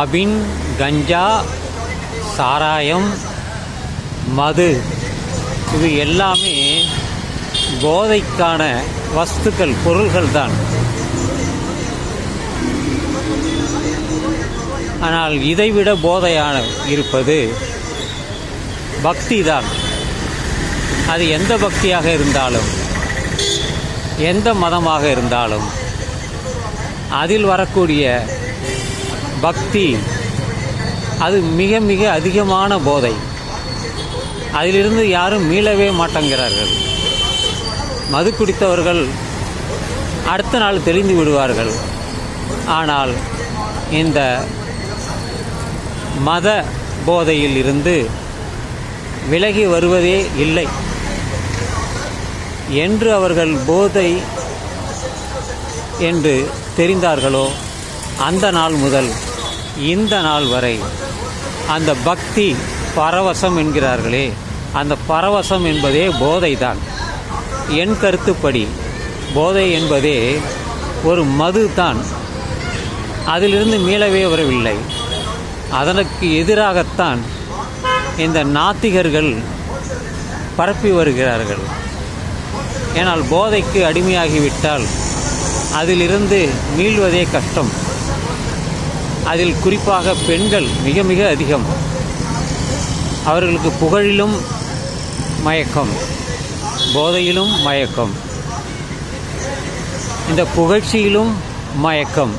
அபின் கஞ்சா சாராயம் மது. இது எல்லாமே போதைக்கான வஸ்துக்கள் பொருள்கள் தான். ஆனால் இதைவிட போதையான இருப்பது பக்தி தான். அது எந்த பக்தியாக இருந்தாலும் எந்த மதமாக இருந்தாலும் அதில் வரக்கூடிய பக்தி. அது மிக மிக அதிகமான போதை. அதிலிருந்து யாரும் மீளவே மாட்டேங்கிறார்கள். மது குடித்தவர்கள் அடுத்த நாள் தெளிந்து விடுவார்கள். ஆனால் இந்த மத போதையில் இருந்து விலகி வருவதே இல்லை. என்று அவர்கள் போதை என்று தெரிந்தார்களோ? அந்த நாள் முதல் இந்த நாள் வரை அந்த பக்தி பரவசம் என்கிறார்களே அந்த பரவசம் என்பதே போதைதான். என் கருத்துப்படி போதை என்பதே ஒரு மது தான் அதிலிருந்து மீளவே வரவில்லை. அதற்கு எதிராகத்தான் இந்த நாத்திகர்கள் பரப்பி வருகிறார்கள். ஏனால் போதைக்கு அடிமையாகிவிட்டால் அதிலிருந்து மீள்வதே கஷ்டம். அதில் குறிப்பாக பெண்கள் மிக மிக அதிகம். அவர்களுக்கு புகழிலும் மயக்கம். போதையிலும் மயக்கம். இந்த புகழ்ச்சியிலும் மயக்கம்.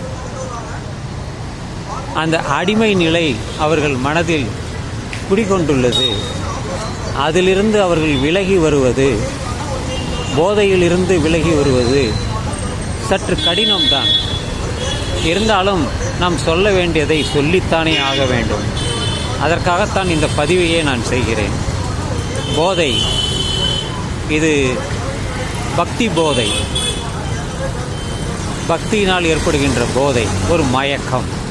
அந்த அடிமை நிலை அவர்கள் மனதில் குடிகொண்டுள்ளது. அதிலிருந்து அவர்கள் விலகி வருவது போதையிலிருந்து விலகி வருவது சற்று கடினம்தான். இருந்தாலும் நாம் சொல்ல வேண்டியதை சொல்லித்தானே ஆக வேண்டும். அதற்காகத்தான் இந்த பதிவையே நான் செய்கிறேன். போதை. இது பக்தி போதை. பக்தியினால் ஏற்படுகின்ற போதை. ஒரு மயக்கம்.